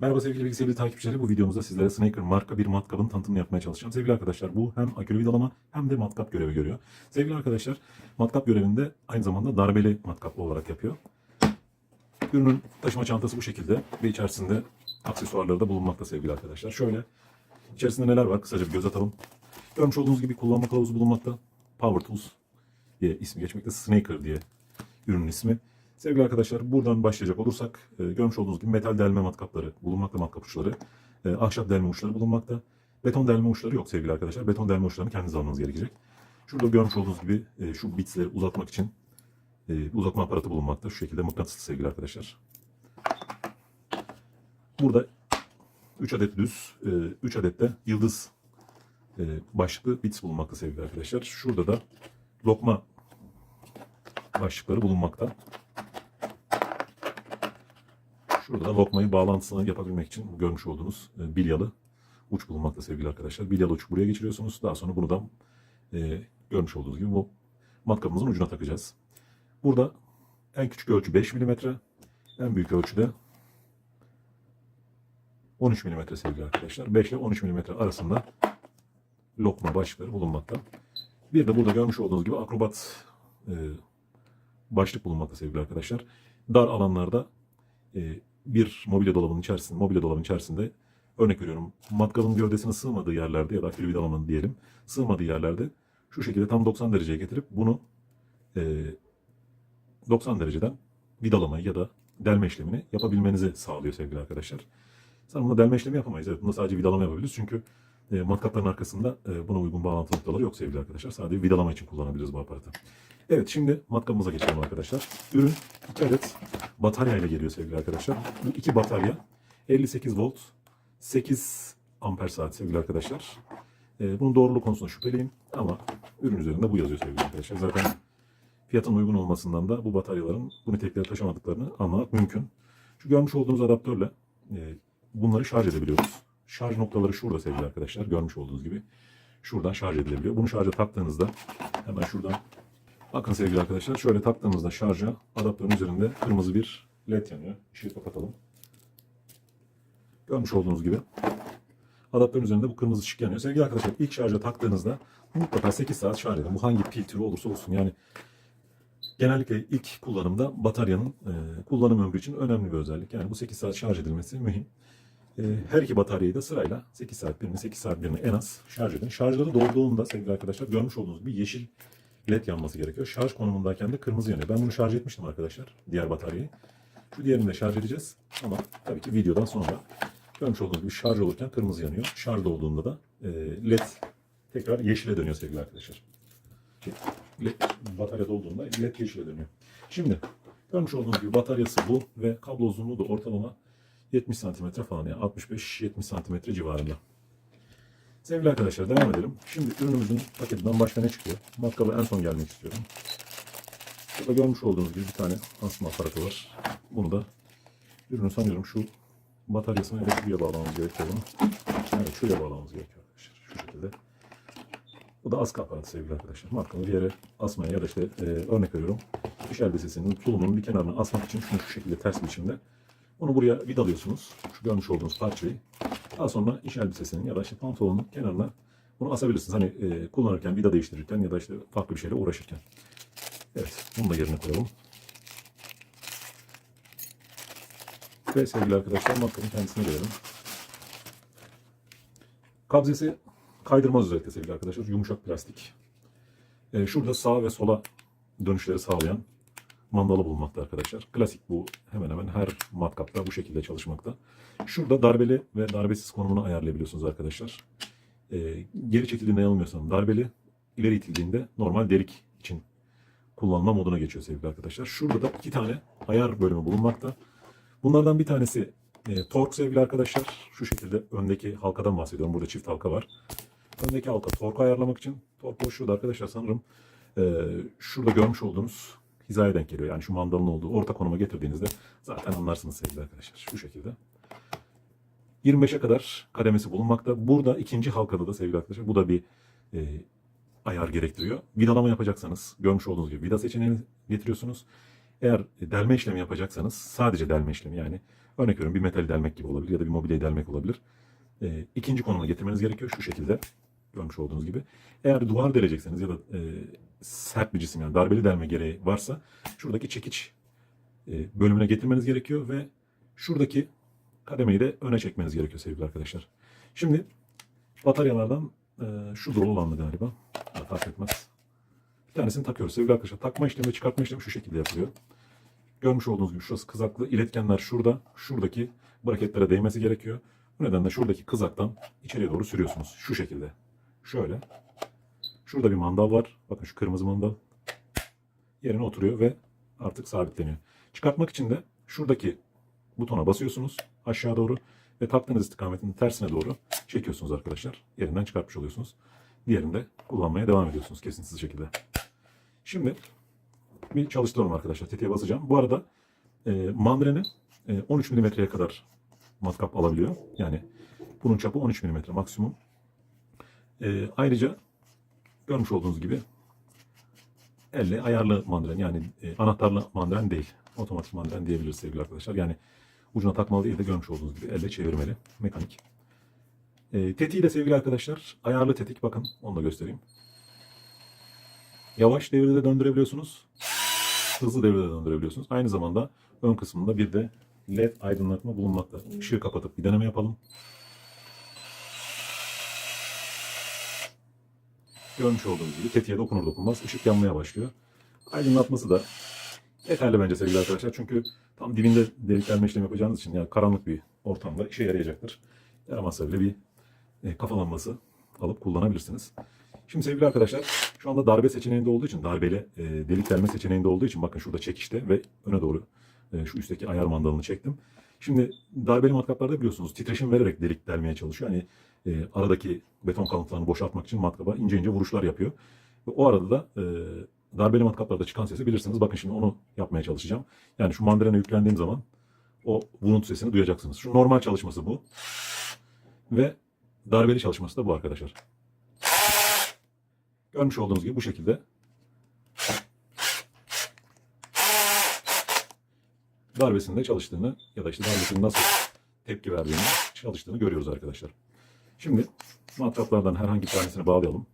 Merhaba sevgili bilgisayarlı takipçileri. Bu videomuzda sizlere Snaker marka bir matkabın tanıtımını yapmaya çalışacağım. Sevgili arkadaşlar bu hem akülü vidalama hem de matkap görevi görüyor. Sevgili arkadaşlar matkap görevinde aynı zamanda darbeli matkap olarak yapıyor. Ürünün taşıma çantası bu şekilde ve içerisinde aksesuarları da bulunmakta sevgili arkadaşlar. Şöyle içerisinde neler var kısaca bir göz atalım. Görmüş olduğunuz gibi kullanma kılavuzu bulunmakta. Power Tools diye ismi geçmekte. Snaker diye ürünün ismi. Sevgili arkadaşlar buradan başlayacak olursak e, görmüş olduğunuz gibi metal delme matkapları bulunmakta matkap uçları. E, ahşap delme uçları bulunmakta. Beton delme uçları yok sevgili arkadaşlar. Beton delme uçlarını kendiniz almanız gerekecek. Şurada görmüş olduğunuz gibi e, şu bitsleri uzatmak için e, uzatma aparatı bulunmakta. Şu şekilde mıknatıslı sevgili arkadaşlar. Burada 3 adet düz, 3 adet de yıldız e, başlıklı bits bulunmakta sevgili arkadaşlar. Şurada da lokma başlıkları bulunmakta. Şurada da lokmayı bağlantısını yapabilmek için görmüş olduğunuz e, bilyalı uç bulunmakta sevgili arkadaşlar. Bilyalı uç buraya geçiriyorsunuz. Daha sonra bunu da e, görmüş olduğunuz gibi bu matkabımızın ucuna takacağız. Burada en küçük ölçü 5 mm, en büyük ölçü de 13 mm sevgili arkadaşlar. 5 ile 13 mm arasında lokma başlıkları bulunmakta. Bir de burada görmüş olduğunuz gibi akrobat e, başlık bulunmakta sevgili arkadaşlar. Dar alanlarda e, bir mobilya dolabının içerisinde, mobilya dolabının içerisinde örnek veriyorum matkabın gövdesine sığmadığı yerlerde ya da akülü vidalamanın diyelim sığmadığı yerlerde şu şekilde tam 90 dereceye getirip bunu e, 90 dereceden vidalamayı ya da delme işlemini yapabilmenizi sağlıyor sevgili arkadaşlar. Sen bunda delme işlemi yapamayız. Evet, bunda sadece vidalama yapabiliriz. Çünkü e, matkapların arkasında e, buna uygun bağlantı noktaları yok sevgili arkadaşlar. Sadece vidalama için kullanabiliriz bu aparatı. Evet şimdi matkabımıza geçelim arkadaşlar. Ürün 2 adet batarya ile geliyor sevgili arkadaşlar. Bu iki batarya 58 volt 8 amper saat sevgili arkadaşlar. E, bunun doğruluğu konusunda şüpheliyim ama ürün üzerinde bu yazıyor sevgili arkadaşlar. Zaten fiyatın uygun olmasından da bu bataryaların bu nitelikleri taşımadıklarını anlamak mümkün. Şu görmüş olduğunuz adaptörle e, bunları şarj edebiliyoruz. Şarj noktaları şurada sevgili arkadaşlar. Görmüş olduğunuz gibi. Şuradan şarj edilebiliyor. Bunu şarja taktığınızda hemen şuradan bakın sevgili arkadaşlar şöyle taktığımızda şarja adaptörün üzerinde kırmızı bir led yanıyor. Işığı kapatalım. Görmüş olduğunuz gibi adaptörün üzerinde bu kırmızı ışık yanıyor. Sevgili arkadaşlar ilk şarja taktığınızda mutlaka 8 saat şarj edin. Bu hangi pil türü olursa olsun yani genellikle ilk kullanımda bataryanın e, kullanım ömrü için önemli bir özellik. Yani bu 8 saat şarj edilmesi mühim. E, her iki bataryayı da sırayla 8 saat birini 8 saat birini en az şarj edin. Şarjları dolduğunda sevgili arkadaşlar görmüş olduğunuz gibi yeşil led yanması gerekiyor. Şarj konumundayken de kırmızı yanıyor. Ben bunu şarj etmiştim arkadaşlar diğer bataryayı. Şu diğerini de şarj edeceğiz ama tabii ki videodan sonra görmüş olduğunuz gibi şarj olurken kırmızı yanıyor. Şarj olduğunda da e, led tekrar yeşile dönüyor sevgili arkadaşlar. LED batarya dolduğunda led yeşile dönüyor. Şimdi görmüş olduğunuz gibi bataryası bu ve kablo uzunluğu da ortalama 70 santimetre falan yani 65-70 santimetre civarında. Sevgili arkadaşlar devam edelim. Şimdi ürünümüzün paketinden başka ne çıkıyor? Matkaba en son gelmek istiyorum. Burada görmüş olduğunuz gibi bir tane asma aparatı var. Bunu da ürünü sanıyorum şu bataryasını şuraya bağlamamız gerekiyor bunu. Evet şuraya bağlamamız gerekiyor arkadaşlar. Şu şekilde. Bu da askı aparatı sevgili arkadaşlar. Markanı bir yere asmaya ya da işte e, örnek veriyorum. Diş elbisesinin tulumunun bir kenarına asmak için şunu şu şekilde ters biçimde. Bunu buraya vidalıyorsunuz. Şu görmüş olduğunuz parçayı. Daha sonra iş elbisesinin ya da işte pantolonun kenarına bunu asabilirsiniz. Hani e, kullanırken, vida değiştirirken ya da işte farklı bir şeyle uğraşırken. Evet, bunu da yerine koyalım. Ve sevgili arkadaşlar markanın kendisine gelelim. Kabzesi kaydırmaz özellikle sevgili arkadaşlar. Yumuşak plastik. Ee, şurada sağa ve sola dönüşleri sağlayan mandalı bulunmakta arkadaşlar. Klasik bu hemen hemen her matkapta bu şekilde çalışmakta. Şurada darbeli ve darbesiz konumunu ayarlayabiliyorsunuz arkadaşlar. Ee, geri çekildiğinde yanılmıyorsam darbeli, ileri itildiğinde normal delik için kullanma moduna geçiyor sevgili arkadaşlar. Şurada da iki tane ayar bölümü bulunmakta. Bunlardan bir tanesi e, tork sevgili arkadaşlar. Şu şekilde öndeki halkadan bahsediyorum. Burada çift halka var. Öndeki halka torku ayarlamak için. Tork boşluğu da arkadaşlar sanırım e, şurada görmüş olduğunuz hizaya denk geliyor. Yani şu mandalın olduğu orta konuma getirdiğinizde zaten anlarsınız sevgili arkadaşlar. Şu şekilde. 25'e kadar kademesi bulunmakta. Burada ikinci halkada da sevgili arkadaşlar bu da bir e, ayar gerektiriyor. Vidalama yapacaksanız görmüş olduğunuz gibi vida seçeneğini getiriyorsunuz. Eğer delme işlemi yapacaksanız sadece delme işlemi yani Örnek veriyorum bir metali delmek gibi olabilir ya da bir mobilyayı delmek olabilir. E, ikinci konuma getirmeniz gerekiyor şu şekilde. Görmüş olduğunuz gibi. Eğer duvar delecekseniz ya da e, sert bir cisim yani darbeli delme gereği varsa şuradaki çekiç e, bölümüne getirmeniz gerekiyor ve şuradaki kademeyi de öne çekmeniz gerekiyor sevgili arkadaşlar. Şimdi bataryalardan e, şu dolu olandı galiba. Ha, fark etmez. Bir tanesini takıyoruz sevgili arkadaşlar. Takma işlemi ve çıkartma işlemi şu şekilde yapılıyor. Görmüş olduğunuz gibi şurası kızaklı. iletkenler şurada. Şuradaki braketlere değmesi gerekiyor. Bu nedenle şuradaki kızaktan içeriye doğru sürüyorsunuz. Şu şekilde. Şöyle. Şurada bir mandal var. Bakın şu kırmızı mandal. Yerine oturuyor ve artık sabitleniyor. Çıkartmak için de şuradaki butona basıyorsunuz aşağı doğru ve taktığınız istikametin tersine doğru çekiyorsunuz arkadaşlar. Yerinden çıkartmış oluyorsunuz. Diğerinde kullanmaya devam ediyorsunuz kesintisiz şekilde. Şimdi bir çalıştıralım arkadaşlar. Tetiğe basacağım. Bu arada e, mandreni e, 13 milimetreye kadar matkap alabiliyor. Yani bunun çapı 13 milimetre maksimum. E, ayrıca görmüş olduğunuz gibi elle ayarlı mandren yani e, anahtarlı mandren değil. Otomatik mandren diyebiliriz sevgili arkadaşlar. Yani ucuna takmalı değil de görmüş olduğunuz gibi elle çevirmeli. Mekanik. E, tetiği de sevgili arkadaşlar ayarlı tetik. Bakın onu da göstereyim. Yavaş devirde de döndürebiliyorsunuz. Hızlı devirde de döndürebiliyorsunuz. Aynı zamanda ön kısmında bir de led aydınlatma bulunmakta. Işığı kapatıp bir deneme yapalım. Görmüş olduğunuz gibi tetiğe dokunur dokunmaz ışık yanmaya başlıyor. Aydınlatması da yeterli bence sevgili arkadaşlar. Çünkü tam dibinde deliklenme işlemi yapacağınız için yani karanlık bir ortamda işe yarayacaktır. Yaramazsa bile bir e, kafa alıp kullanabilirsiniz. Şimdi sevgili arkadaşlar şu anda darbe seçeneğinde olduğu için darbeli e, delik delme seçeneğinde olduğu için bakın şurada çekişte ve öne doğru e, şu üstteki ayar mandalını çektim. Şimdi darbeli matkaplarda biliyorsunuz titreşim vererek delik delmeye çalışıyor. Hani e, aradaki beton kalıntılarını boşaltmak için matkaba ince ince vuruşlar yapıyor. Ve o arada da e, darbeli matkaplarda çıkan sesi bilirsiniz. Bakın şimdi onu yapmaya çalışacağım. Yani şu mandalina yüklendiğim zaman o vuruntu sesini duyacaksınız. Şu normal çalışması bu. Ve darbeli çalışması da bu arkadaşlar. Görmüş olduğunuz gibi bu şekilde darbesinde çalıştığını ya da işte darbesinin nasıl tepki verdiğini çalıştığını görüyoruz arkadaşlar. Şimdi matkaplardan herhangi bir tanesini bağlayalım.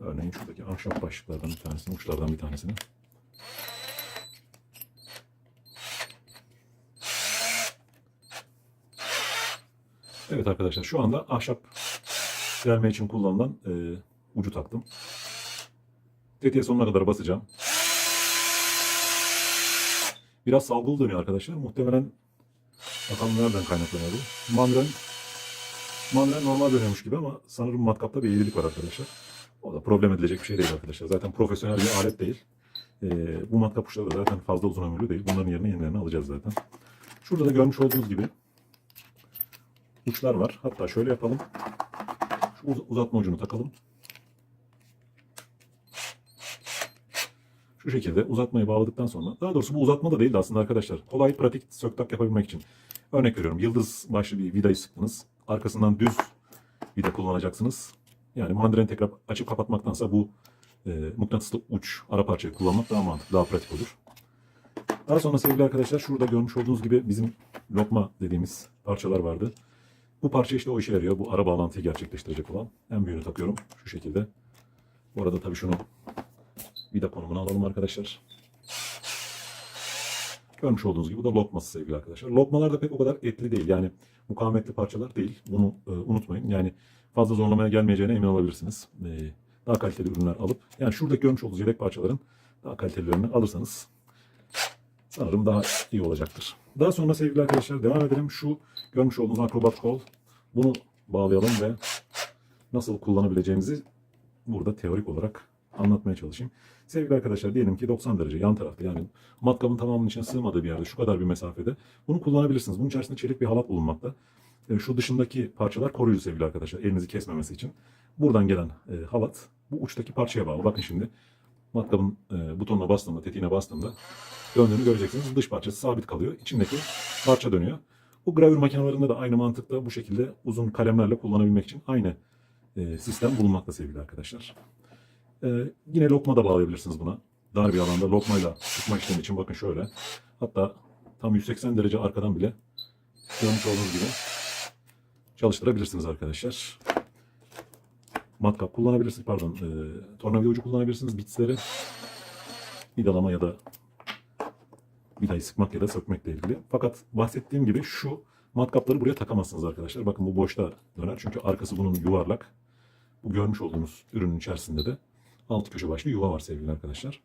Örneğin şuradaki ahşap başlıklardan bir tanesini, uçlardan bir tanesini. Evet arkadaşlar şu anda ahşap delme için kullanılan e, ucu taktım. Tetiğe sonuna kadar basacağım. Biraz salgılı dönüyor arkadaşlar. Muhtemelen bakalım nereden kaynaklanıyor bu. Mandren, mandren normal dönüyormuş gibi ama sanırım matkapta bir eğrilik var arkadaşlar. O da problem edilecek bir şey değil arkadaşlar. Zaten profesyonel bir alet değil. E, bu matkap uçları da zaten fazla uzun ömürlü değil. Bunların yerine yenilerini alacağız zaten. Şurada da görmüş olduğunuz gibi uçlar var. Hatta şöyle yapalım. Şu uz- uzatma ucunu takalım. Şu şekilde uzatmayı bağladıktan sonra, daha doğrusu bu uzatma da değildi aslında arkadaşlar. Kolay, pratik söktak yapabilmek için. Örnek veriyorum, yıldız başlı bir vidayı sıktınız. Arkasından düz vida kullanacaksınız. Yani mandalini tekrar açıp kapatmaktansa bu e, mıknatıslı uç ara parçayı kullanmak daha mantıklı, daha pratik olur. Daha sonra sevgili arkadaşlar şurada görmüş olduğunuz gibi bizim lokma dediğimiz parçalar vardı. Bu parça işte o işe yarıyor. Bu ara bağlantıyı gerçekleştirecek olan. En büyüğünü takıyorum şu şekilde. Bu arada tabii şunu vida konumuna alalım arkadaşlar. Görmüş olduğunuz gibi bu da lokması sevgili arkadaşlar. Lokmalar da pek o kadar etli değil. Yani mukavemetli parçalar değil. Bunu e, unutmayın. Yani fazla zorlamaya gelmeyeceğine emin olabilirsiniz. E, daha kaliteli ürünler alıp yani şuradaki görmüş olduğunuz yedek parçaların daha kalitelilerini alırsanız sanırım daha iyi olacaktır. Daha sonra sevgili arkadaşlar devam edelim. Şu görmüş olduğunuz akrobat kol. Bunu bağlayalım ve nasıl kullanabileceğimizi burada teorik olarak anlatmaya çalışayım. Sevgili arkadaşlar diyelim ki 90 derece yan tarafta yani matkabın tamamının içine sığmadığı bir yerde şu kadar bir mesafede bunu kullanabilirsiniz. Bunun içerisinde çelik bir halat bulunmakta. E, Şu dışındaki parçalar koruyucu sevgili arkadaşlar elinizi kesmemesi için. Buradan gelen e, halat bu uçtaki parçaya bağlı. Bakın şimdi matkabın e, butonuna bastığımda, tetiğine bastığımda döndüğünü göreceksiniz. Dış parçası sabit kalıyor. İçindeki parça dönüyor. Bu gravür makinelerinde de aynı mantıkla bu şekilde uzun kalemlerle kullanabilmek için aynı sistem bulunmakta sevgili arkadaşlar. E, yine lokma da bağlayabilirsiniz buna. Dar bir alanda lokmayla tutmak işlemi için bakın şöyle. Hatta tam 180 derece arkadan bile görmüş olduğunuz gibi çalıştırabilirsiniz arkadaşlar. Matkap kullanabilirsiniz, pardon, e, tornavida ucu kullanabilirsiniz bitsleri. Vidalama ya da vidayı sıkmak ya da sökmekle ilgili. Fakat bahsettiğim gibi şu matkapları buraya takamazsınız arkadaşlar. Bakın bu boşta döner çünkü arkası bunun yuvarlak. Bu görmüş olduğunuz ürünün içerisinde de altı köşe başlı yuva var sevgili arkadaşlar.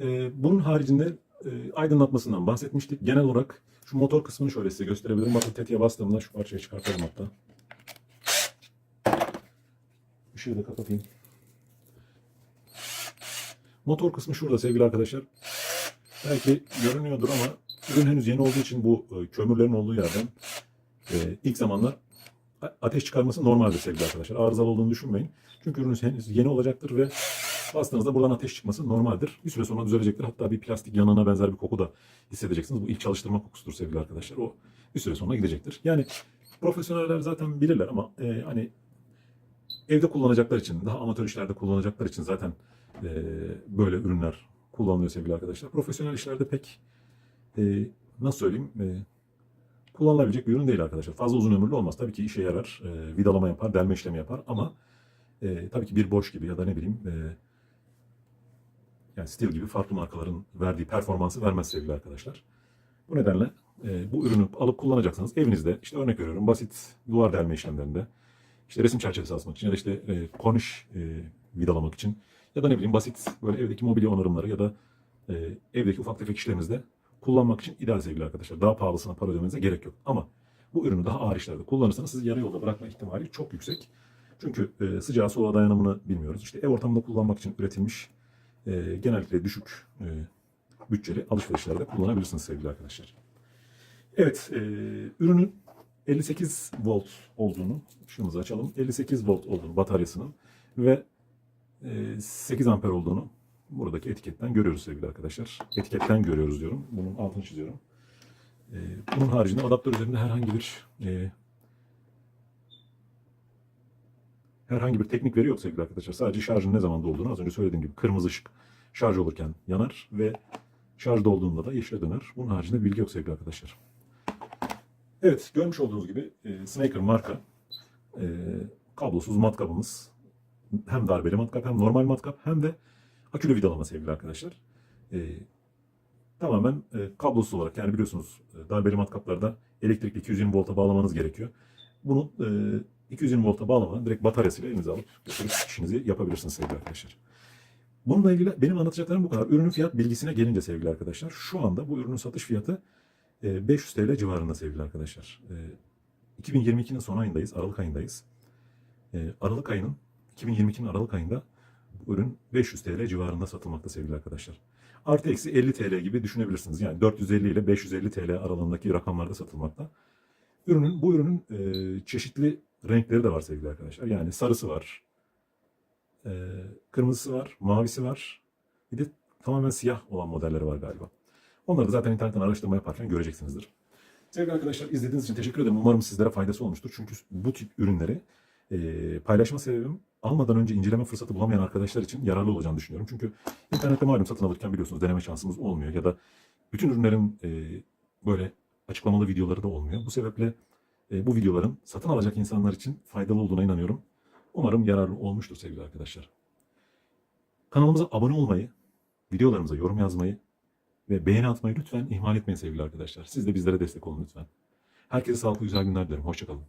Ee, bunun haricinde e, aydınlatmasından bahsetmiştik. Genel olarak şu motor kısmını şöyle size gösterebilirim. Bakın tetiğe bastığımda şu parçayı çıkartalım hatta. Işığı da kapatayım. Motor kısmı şurada sevgili arkadaşlar. Belki görünüyordur ama ürün henüz yeni olduğu için bu e, kömürlerin olduğu yerden e, ilk zamanlar ateş çıkarması normaldir sevgili arkadaşlar. Arızalı olduğunu düşünmeyin. Çünkü ürünüz henüz yeni olacaktır ve bastığınızda buradan ateş çıkması normaldir. Bir süre sonra düzelecektir. Hatta bir plastik yanına benzer bir koku da hissedeceksiniz. Bu ilk çalıştırma kokusudur sevgili arkadaşlar. O bir süre sonra gidecektir. Yani profesyoneller zaten bilirler ama e, hani evde kullanacaklar için, daha amatör işlerde kullanacaklar için zaten e, böyle ürünler kullanılıyor sevgili arkadaşlar. Profesyonel işlerde pek e, nasıl söyleyeyim e, kullanılabilecek bir ürün değil arkadaşlar. Fazla uzun ömürlü olmaz. Tabii ki işe yarar. E, vidalama yapar, delme işlemi yapar ama e, tabii ki bir boş gibi ya da ne bileyim e, yani Steel gibi farklı markaların verdiği performansı vermez sevgili arkadaşlar. Bu nedenle e, bu ürünü alıp kullanacaksanız evinizde işte örnek veriyorum basit duvar delme işlemlerinde işte resim çerçevesi asmak için ya da işte e, korniş e, vidalamak için ya da ne bileyim basit böyle evdeki mobilya onarımları ya da e, evdeki ufak tefek işlerinizde kullanmak için ideal sevgili arkadaşlar. Daha pahalısına para ödemenize gerek yok. Ama bu ürünü daha ağır işlerde kullanırsanız sizi yarı yolda bırakma ihtimali çok yüksek. Çünkü e, sıcağa soğuğa dayanımını bilmiyoruz. İşte ev ortamında kullanmak için üretilmiş e, genellikle düşük e, bütçeli alışverişlerde kullanabilirsiniz sevgili arkadaşlar. Evet, e, ürünün 58 volt olduğunu, ışığımızı açalım. 58 volt olduğunu bataryasının ve e, 8 amper olduğunu buradaki etiketten görüyoruz sevgili arkadaşlar. Etiketten görüyoruz diyorum. Bunun altını çiziyorum. E, bunun haricinde adaptör üzerinde herhangi bir e, herhangi bir teknik veri yok sevgili arkadaşlar. Sadece şarjın ne zaman olduğunu az önce söylediğim gibi kırmızı ışık şarj olurken yanar ve şarjda olduğunda da yeşile döner. Bunun haricinde bilgi yok sevgili arkadaşlar. Evet, görmüş olduğunuz gibi e, Snaker marka e, kablosuz matkabımız. Hem darbeli matkap hem normal matkap hem de akülü vidalama sevgili arkadaşlar. E, tamamen e, kablosuz olarak yani biliyorsunuz e, darbeli matkaplarda elektrikli 220 volta bağlamanız gerekiyor. Bunu e, 220 volta bağlamadan direkt bataryasıyla elinize alıp işinizi yapabilirsiniz sevgili arkadaşlar. Bununla ilgili benim anlatacaklarım bu kadar. Ürünün fiyat bilgisine gelince sevgili arkadaşlar. Şu anda bu ürünün satış fiyatı e, 500 TL civarında sevgili arkadaşlar. E, 2022'nin son ayındayız. Aralık ayındayız. E, Aralık ayının 2022'nin Aralık ayında ürün 500 TL civarında satılmakta sevgili arkadaşlar. Artı eksi 50 TL gibi düşünebilirsiniz. Yani 450 ile 550 TL aralığındaki rakamlarda satılmakta. Ürünün bu ürünün e, çeşitli renkleri de var sevgili arkadaşlar. Yani sarısı var, e, kırmızısı var, mavisi var. Bir de tamamen siyah olan modelleri var galiba. Onları da zaten internetten araştırma yaparken göreceksinizdir. Sevgili arkadaşlar izlediğiniz için teşekkür ederim. Umarım sizlere faydası olmuştur. Çünkü bu tip ürünleri e, paylaşma sebebim almadan önce inceleme fırsatı bulamayan arkadaşlar için yararlı olacağını düşünüyorum. Çünkü internette malum satın alırken biliyorsunuz deneme şansımız olmuyor ya da bütün ürünlerin e, böyle açıklamalı videoları da olmuyor. Bu sebeple e, bu videoların satın alacak insanlar için faydalı olduğuna inanıyorum. Umarım yararlı olmuştur sevgili arkadaşlar. Kanalımıza abone olmayı, videolarımıza yorum yazmayı ve beğeni atmayı lütfen ihmal etmeyin sevgili arkadaşlar. Siz de bizlere destek olun lütfen. Herkese sağlıklı güzel günler dilerim. Hoşçakalın.